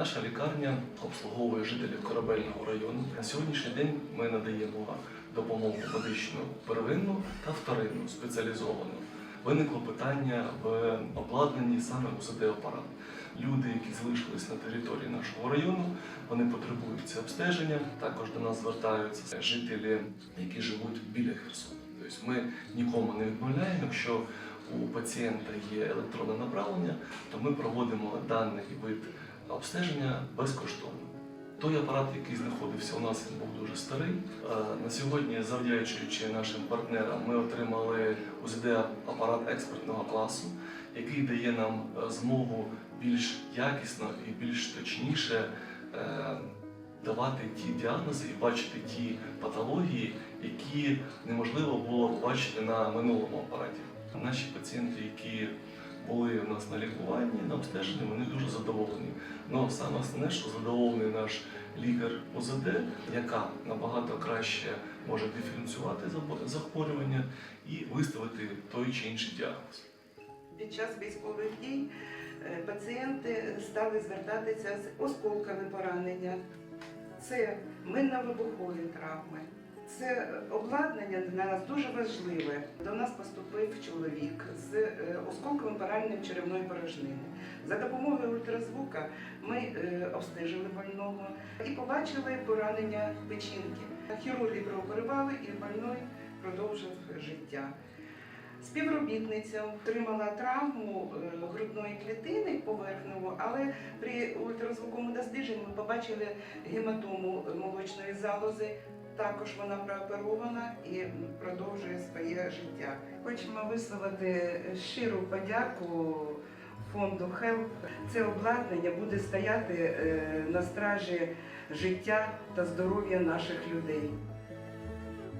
Наша лікарня обслуговує жителів корабельного району. На сьогоднішній день ми надаємо допомогу медичну первинну та вторинну спеціалізовану. Виникло питання в обладнанні саме УЗД апарат. Люди, які залишились на території нашого району, вони потребують це обстеження. Також до нас звертаються жителі, які живуть біля Херсону. Тобто ми нікому не відмовляємо, якщо у пацієнта є електронне направлення, то ми проводимо даний вид обстеження безкоштовно. Той апарат, який знаходився у нас, він був дуже старий. Е, На сьогодні, завдячуючи нашим партнерам, ми отримали УЗД апарат експертного класу, який дає нам е, змогу більш якісно і більш точніше е, давати ті діагнози і бачити ті патології, які неможливо було побачити на минулому апараті. Наші пацієнти, які були у нас на лікуванні, на обстеженні, вони дуже задоволені. Ну саме основне, що задоволений наш лікар УЗД, яка набагато краще може диференціювати захворювання і виставити той чи інший діагноз. Під час військових дій е, пацієнти стали звертатися з осколками поранення. Це минно-вибухові травми. Це обладнання для нас дуже важливе. До нас поступив чоловік з е, осколковим пораненням черевної порожнини. За допомогою ультразвука ми е, обстежили больного і побачили поранення печінки. Хірурги прооперували і больной продовжив життя. Співробітниця отримала травму е, грудної клітини поверхневу, але при ультразвуковому дослідженні ми побачили гематому молочної залози. Також вона прооперована і продовжує своє життя. Хочемо висловити щиру подяку фонду Хелп. Це обладнання буде стояти е, на стражі життя та здоров'я наших людей.